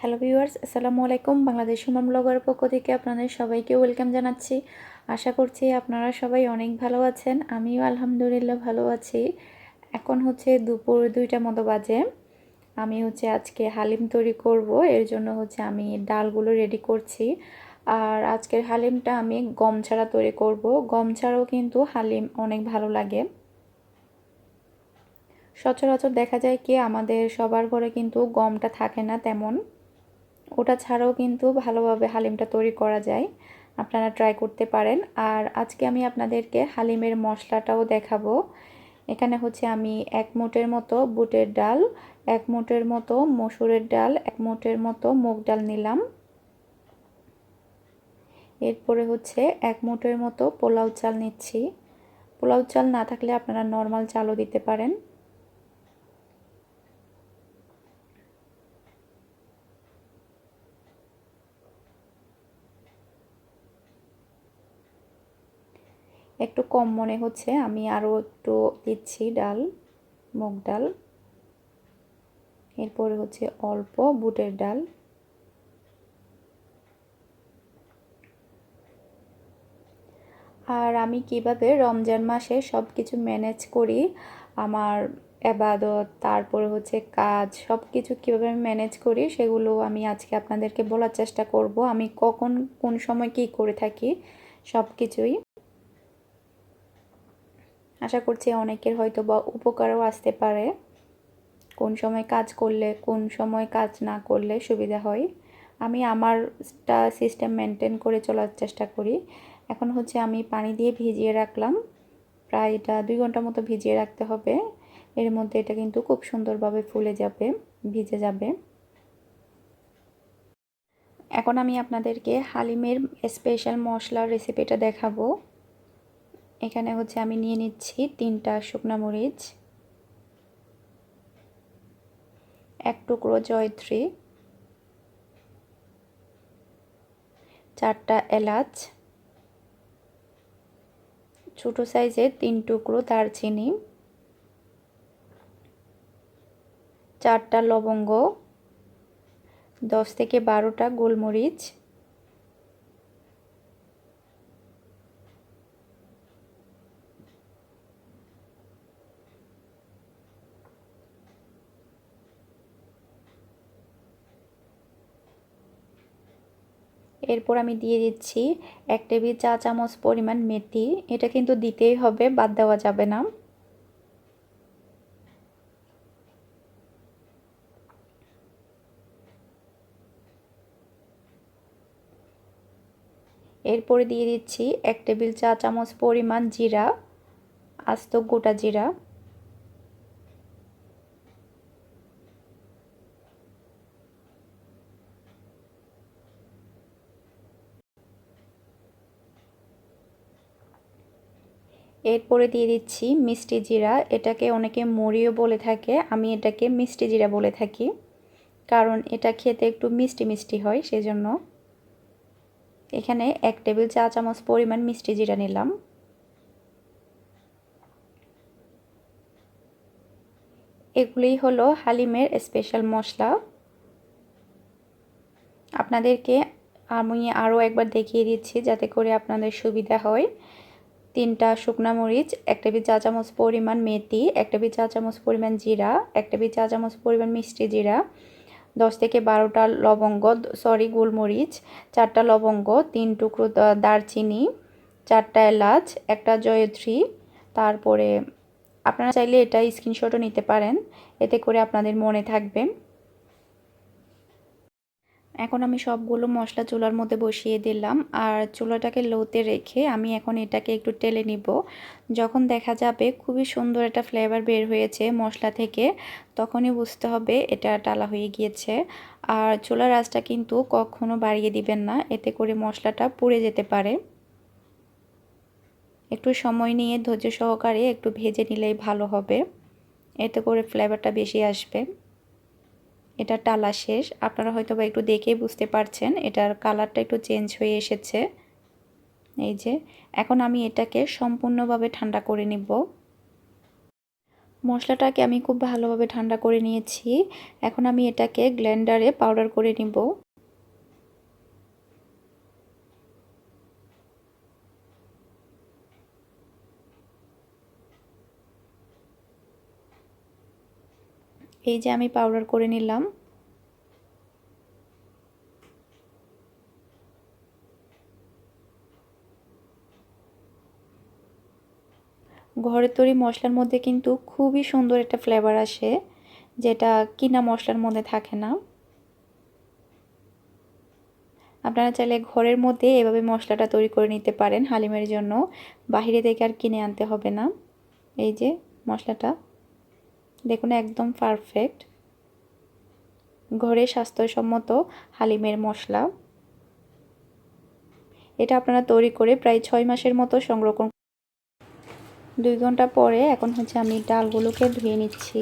Hello viewers, আসসালামু আলাইকুম। বাংলাদেশ সুমন ব্লগের পক্ষ থেকে আপনাদের সবাইকে ওয়েলকাম জানাচ্ছি। আশা করছি আপনারা সবাই অনেক ভালো আছেন, আমিও আলহামদুলিল্লাহ ভালো আছি। এখন হচ্ছে দুপুর দুইটা মতো বাজে। আমি হচ্ছে আজকে হালিম তৈরি করব, এর জন্য হচ্ছে আমি ডালগুলো রেডি করছি। আর আজকের হালিমটা আমি গম ছাড়া তৈরি করব। গম ছাড়াও কিন্তু হালিম অনেক ভালো লাগে। সচরাচর দেখা যায় কি, আমাদের সবার ঘরে কিন্তু গমটা থাকে না তেমন। ওটা ছাড়াও কিন্তু ভালোভাবে হালিমটা তৈরি করা যায়। আপনারা ট্রাই করতে পারেন। আর আজকে আমি আপনাদেরকে হালিমের মশলাটাও দেখাবো। এখানে হচ্ছে আমি এক মুটের মতো বুটের ডাল, এক মুটের মতো মসুরের ডাল, এক মুটের মতো মুগ ডাল নিলাম। এরপরে হচ্ছে এক মুটের মতো পোলাও চাল নিচ্ছি। পোলাও চাল না থাকলে আপনারা নর্মাল চালও দিতে পারেন একটু কম মনে হচ্ছে। আমি আরও একটু দিচ্ছি ডাল, মুগ ডাল। এরপরে হচ্ছে অল্প বুটের ডাল। আর আমি কীভাবে রমজান মাসে সব কিছু ম্যানেজ করি, আমার এবাদত তারপরে হচ্ছে কাজ সব কিছু কীভাবে আমি ম্যানেজ করি, সেগুলো আমি আজকে আপনাদেরকে বলার চেষ্টা করব। আমি কখন, কোন সময় কি করে থাকি সব কিছুই আশা করছি অনেকের হয়তো বা উপকারও আসতে পারে। কোন সময় কাজ করলে, কোন সময় কাজ না করলে সুবিধা হয়। আমি আমারটা সিস্টেম মেনটেন করে চলার চেষ্টা করি। এখন হচ্ছে আমি পানি দিয়ে ভিজিয়ে রাখলাম। প্রায় এটা দুই ঘণ্টা মতো ভিজিয়ে রাখতে হবে। এর মধ্যে এটা কিন্তু খুব সুন্দরভাবে ফুলে যাবে, ভিজে যাবে। এখন আমি আপনাদেরকে হালিমের স্পেশাল মশলার রেসিপিটা দেখাবো। এখানে হচ্ছে আমি নিয়ে নিচ্ছি তিনটা শুকনো মরিচ, এক টুকরো জয়ত্রী, চারটা এলাচ, ছোট সাইজের তিন টুকরো দারচিনি, চারটা লবঙ্গ, দশ থেকে বারোটা গোলমরিচ এরপর আমি দিয়ে দিচ্ছি এক টেবিল চা চামচ পরিমাণ মেথি। এটা কিন্তু দিতেই হবে, বাদ দেওয়া যাবে না। এরপরে দিয়ে দিচ্ছি এক টেবিল চা চামচ পরিমাণ জিরা, আস্ত গোটা জিরা। এরপরে দিয়ে দিচ্ছি মিষ্টি জিরা। এটাকে অনেকে মরিও বলে থাকে, আমি এটাকে মিষ্টি জিরা বলে থাকি, কারণ এটা খেতে একটু মিষ্টি মিষ্টি হয় সেজন্য। এখানে এক টেবিল চা চামচ পরিমাণ মিষ্টি জিরা নিলাম। এগুলোই হলো হালিমের স্পেশাল মশলা। আপনাদেরকে আমি আরও একবার দেখিয়ে দিচ্ছি যাতে করে আপনাদের সুবিধা হয়। তিনটা শুকনা মরিচ এক টেবিল চা চামচ পরিমাণ মেথি এক টেবিল চা চামচ পরিমাণ জিরা এক টেবিল চা চামচ পরিমাণ মিষ্টি জিরা, দশ থেকে বারোটা লবঙ্গ সরি গোলমরিচ, চারটা লবঙ্গ, তিন টুকরো দারচিনি, চারটা এলাচ, একটা জয়ত্রী, তারপরে আপনারা চাইলে এটা স্ক্রিনশটও নিতে পারেন, এতে করে আপনাদের মনে থাকবে। এখন আমি সবগুলো মশলা চুলার মধ্যে বসিয়ে দিলাম আর চুলাটাকে লোতে রেখে আমি এখন এটাকে একটু টেলে নিব। যখন দেখা যাবে খুবই সুন্দর একটা ফ্লেভার বের হয়েছে মশলা থেকে, তখনই বুঝতে হবে এটা টালা হয়ে গিয়েছে। আর চুলার আঁচটা কিন্তু কখনো বাড়িয়ে দিবেন না, এতে করে মশলাটা পুড়ে যেতে পারে। একটু সময় নিয়ে ধৈর্য সহকারে একটু ভেজে নিলেই ভালো হবে, এতে করে ফ্লেভারটা বেশি আসবে। এটা টালা শেষ। আপনারা হয়তো বা একটু দেখেই বুঝতে পারছেন, এটার কালারটা একটু চেঞ্জ হয়ে এসেছে। এই যে, এখন আমি এটাকে সম্পূর্ণভাবে ঠান্ডা করে নিব। মশলাটাকে আমি খুব ভালোভাবে ঠান্ডা করে নিয়েছি। এখন আমি এটাকে গ্ল্যান্ডারে পাউডার করে নিব। এই যে আমি পাউডার করে নিলাম। ঘরের তৈরি মশলার মধ্যে কিন্তু খুবই সুন্দর একটা ফ্লেভার আসে, যেটা কিনা মশলার মধ্যে থাকে না। আপনারা চাইলে ঘরের মধ্যে এভাবে মশলাটা তৈরি করে নিতে পারেন হালিমের জন্য। বাহিরে থেকে আর কিনে আনতে হবে না। এই যে মশলাটা। দেখুন, একদম পারফেক্ট ঘরে স্বাস্থ্যসম্মত হালিমের মশলা। এটা আপনারা তৈরি করে প্রায় ছয় মাসের মতো সংরক্ষণ দুই ঘণ্টা পরে এখন হচ্ছে আমি ডালগুলোকে ধুয়ে নিচ্ছি।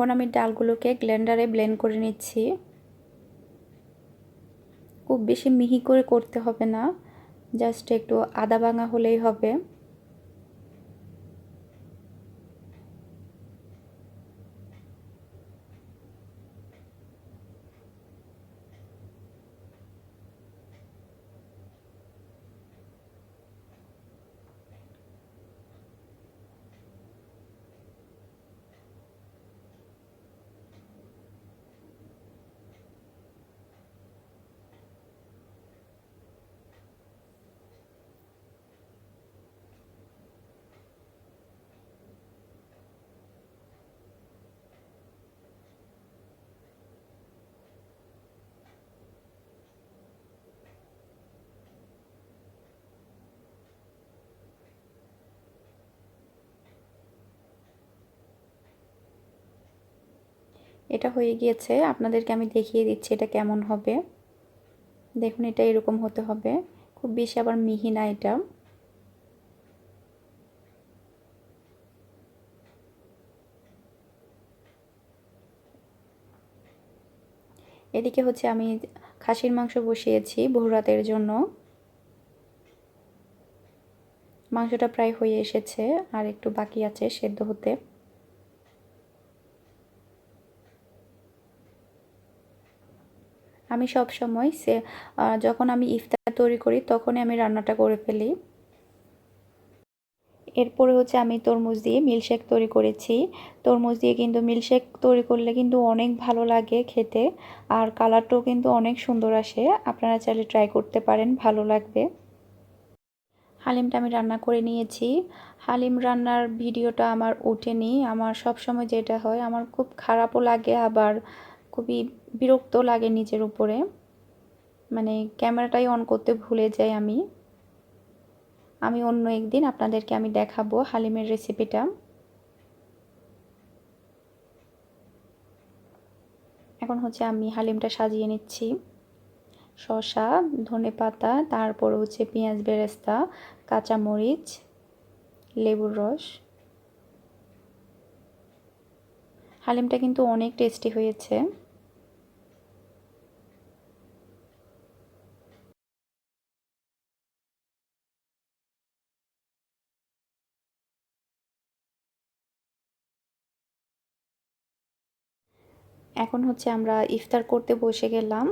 এখন আমি ডালগুলোকে গ্লেন্ডারে ব্লেন্ড করে নিচ্ছি। খুব বেশি মিহি করে করতে হবে না জাস্ট একটু আদা ভাঙা হলেই হবে। এটা হয়ে গিয়েছে। আপনাদেরকে আমি দেখিয়ে দিচ্ছি এটা কেমন হবে। দেখুন, এটা এরকম হতে হবে। খুব বেশি আবার মিহি না এটা। এদিকে হচ্ছে আমি খাসির মাংস বসিয়েছি বহুরাতের জন্য। মাংসটা প্রায় হয়ে এসেছে আর একটু বাকি আছে সেদ্ধ হতে। আমি সব সময় সে যখন আমি ইফতার তৈরি করি, তখনই আমি রান্নাটা করে ফেলি। এরপরে হচ্ছে আমি তরমুজ দিয়ে মিল্কশেক তৈরি করেছি। তরমুজ দিয়ে কিন্তু মিল্কশেক তৈরি করলে কিন্তু অনেক ভালো লাগে খেতে। আর কালারটাও কিন্তু অনেক সুন্দর আসে। আপনারা চাইলে ট্রাই করতে পারেন, ভালো লাগবে। হালিমটা আমি রান্না করে নিয়েছি। হালিম রান্নার ভিডিওটা আমার ওঠেনি। আমার সব সময় যেটা হয়, আমার খুব খারাপও লাগে আবার। খুবই বিরক্ত লাগে নিজের উপরে। মানে ক্যামেরাটাই অন করতে ভুলে যাই আমি। আমি অন্য একদিন আপনাদেরকে আমি দেখাবো হালিমের রেসিপিটা এখন হচ্ছে আমি হালিমটা সাজিয়ে নিচ্ছি। শসা, ধনে পাতা, তারপর হচ্ছে পেঁয়াজ বেরেস্তা, কাঁচামরিচ, লেবুর রস। হালিমটা কিন্তু অনেক টেস্টি হয়েছে। এখন হচ্ছে আমরা ইফতার করতে বসে গেলাম।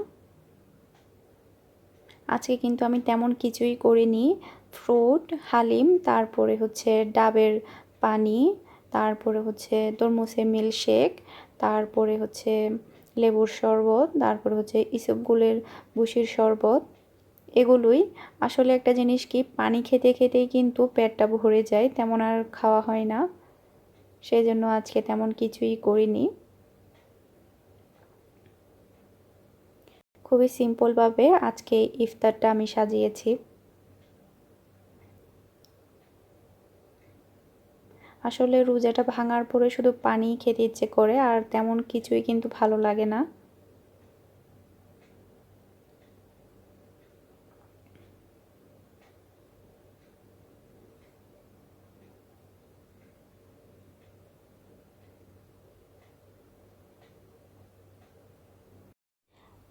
আজকে কিন্তু আমি তেমন কিছুই করিনি। ফ্রুট, হালিম, তারপরে হচ্ছে ডাবের পানি, তারপরে হচ্ছে তরমুজের মিল্কশেক, তারপরে হচ্ছে লেবুর শরবত, তারপরে হচ্ছে ইসবগুলের বুশির শরবত। এগুলোই আসলে একটা জিনিস কি, পানি খেতে খেতেই কিন্তু পেটটা ভরে যায়, তেমন আর খাওয়া হয় না। সেই জন্য আজকে তেমন কিছুই করিনি। খুবই সিম্পলভাবে আজকে ইফতারটা আমি সাজিয়েছি। আসলে রোজাটা ভাঙার পরে শুধু পানি খেতে ইচ্ছে করে, আর তেমন কিছুই কিন্তু ভালো লাগে না।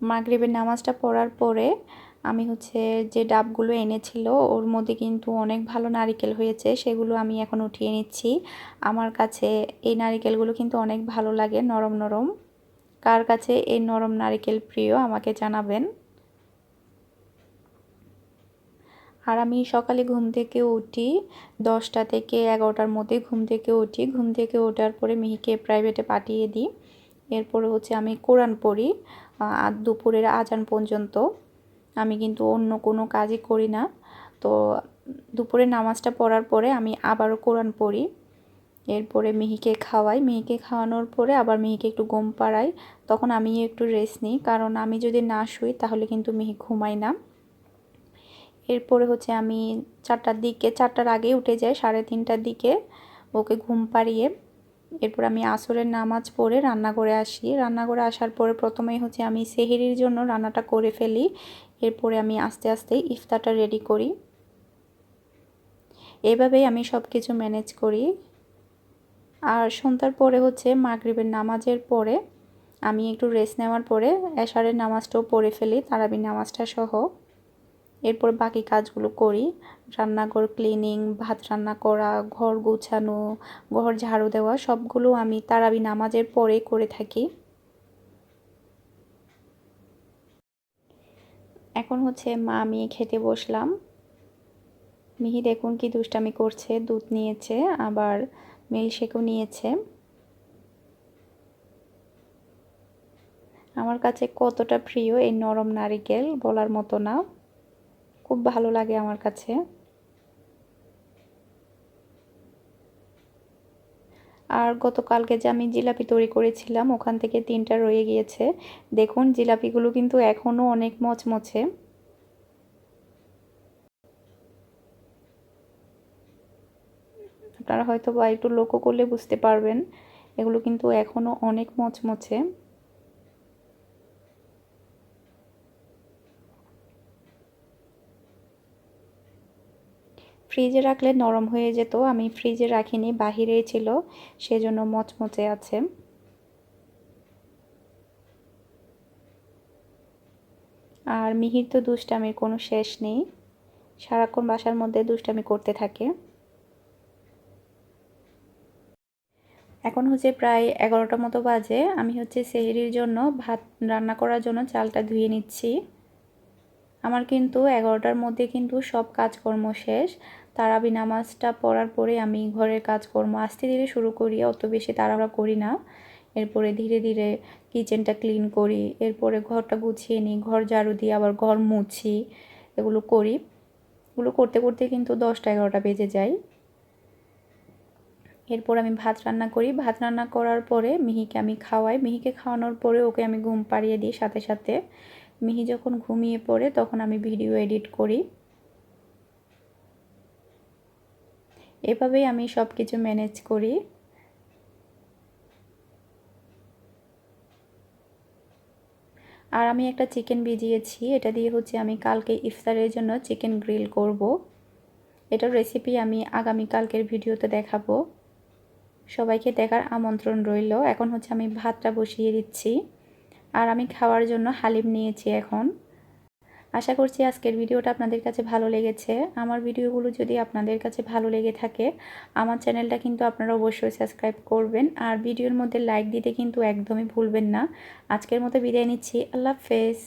মাগরিবের নামাজটা পড়ার পরে আমি হচ্ছে যে ডাবগুলো এনেছিল, ওর মধ্যে কিন্তু অনেক ভালো নারিকেল হয়েছে, সেগুলো আমি এখন উঠিয়ে নিচ্ছি। আমার কাছে এই নারিকেলগুলো কিন্তু অনেক ভালো লাগে, নরম নরম। কার কাছে এই নরম নারিকেল প্রিয় আমাকে জানাবেন। আর আমি সকালে ঘুম থেকে উঠি, দশটা থেকে এগারোটার মধ্যে ঘুম থেকে উঠি। ঘুম থেকে ওঠার পরে মিহিকে প্রাইভেটে পাঠিয়ে দিই। এরপরে হচ্ছে আমি কোরআন পড়ি আর দুপুরের আজান পর্যন্ত। আমি কিন্তু অন্য কোনো কাজই করি না। তো দুপুরে নামাজটা পড়ার পরে আমি আবারও কোরআন পড়ি। এরপরে মিহিকে খাওয়াই। মিহিকে খাওয়ানোর পরে আবার মিহিকে একটু ঘুম পাড়াই। তখন আমি একটু রেস্ট নিই। কারণ আমি যদি না শুই, তাহলে কিন্তু মিহি ঘুমাই না। এরপরে হচ্ছে আমি চারটার দিকে, চারটার আগে উঠে যাই, সাড়ে তিনটার দিকে। ওকে ঘুম পাড়িয়ে এরপর আমি আসরের নামাজ পড়ে রান্না করে আসি। রান্না করে আসার পরে প্রথমেই হচ্ছে আমি সেহেরির জন্য রান্নাটা করে ফেলি। এরপরে আমি আস্তে আস্তে ইফতারটা রেডি করি। এভাবেই আমি সব কিছু ম্যানেজ করি। আর সন্ধ্যার পরে হচ্ছে মাগরিবের নামাজের পরে আমি একটু রেস্ট নেওয়ার পরে এশারের নামাজটাও পড়ে ফেলি তারাবি নামাজটা সহ। এরপর বাকি কাজগুলো করি। রান্নাঘর ক্লিনিং ভাত রান্না করা, ঘর গুছানো, ঘর ঝাড়ু দেওয়া, সবগুলো আমি তারাবি নামাজের পরে করে থাকি। এখন হচ্ছে মা আমি খেতে বসলাম। মিহি দেখুন কি দুষ্টামি করছে, দুধ নিয়েছে, আবার মিল্কশেকও নিয়েছে। আমার কাছে কতটা প্রিয় এই নরম নারিকেল বলার মতো না। খুব ভালো লাগে আমার কাছে। আর গতকালকে যে আমি জিলাপি তৈরি করেছিলাম, ওখান থেকে তিনটা রয়ে গিয়েছে। দেখুন, জিলাপিগুলো কিন্তু এখনও অনেক মচমচে। আপনারা হয়তো বা একটু লক্ষ্য করলে বুঝতে পারবেন, এগুলো কিন্তু এখনও অনেক মচমচে। ফ্রিজে রাখলে নরম হয়ে যেত, আমি ফ্রিজে রাখিনি, বাহিরেই ছিল, সেজন্য মচমচে আছে। আর মিহির তো দুষ্টামির, কোনো শেষ নেই। সারাক্ষণ বাসার মধ্যে দুষ্টামি করতে থাকে। এখন হচ্ছে প্রায় এগারোটা মতো বাজে, আমি হচ্ছে সেহেরির জন্য ভাত রান্না করার জন্য চালটা ধুয়ে নিচ্ছি। আমার কিন্তু এগারোটার মধ্যে কিন্তু সব কাজকর্ম শেষ। তারাবি নামাজটা পড়ার পরে আমি ঘরের কাজকর্ম আস্তে ধীরে শুরু করি, অত বেশি তাড়াহুড়া করি না। এরপরে ধীরে ধীরে কিচেনটা ক্লিন করি, এরপরে ঘরটা গুছিয়ে নিই, ঘর ঝাড়ু দিয়ে আবার ঘর মুছি, এগুলো করি। এগুলো করতে করতে কিন্তু দশটা এগারোটা বেজে যায়। এরপর আমি ভাত রান্না করি। ভাত রান্না করার পরে মিহিকে আমি খাওয়াই। মিহিকে খাওয়ানোর পরে ওকে আমি ঘুম পাড়িয়ে দিই সাথে সাথে। মিহি যখন ঘুমিয়ে পড়ে তখন আমি ভিডিও এডিট করি। এভাবেই আমি সব কিছু ম্যানেজ করি। আর আমি একটা চিকেন ভিজিয়েছি, এটা দিয়ে হচ্ছে আমি কালকে ইফতারের জন্য চিকেন গ্রিল করব। এটার রেসিপি আমি আগামী কালকের ভিডিওতে দেখাবো। সবাইকে দেখার আমন্ত্রণ রইল। এখন হচ্ছে আমি ভাতটা বসিয়ে দিচ্ছি। আর আমি খাওয়ার জন্য হালিম নিয়েছি এখন। আশা করছি আজকের ভিডিওটা আপনাদের কাছে ভালো লেগেছে। আমার ভিডিওগুলো যদি আপনাদের কাছে ভালো লেগে থাকে, আমার চ্যানেলটা কিন্তু আপনারা অবশ্যই সাবস্ক্রাইব করবেন। আর ভিডিওর মধ্যে লাইক দিতে কিন্তু একদমই ভুলবেন না। আজকের মতো বিদায় নিচ্ছি। আল্লাহ হাফেজ।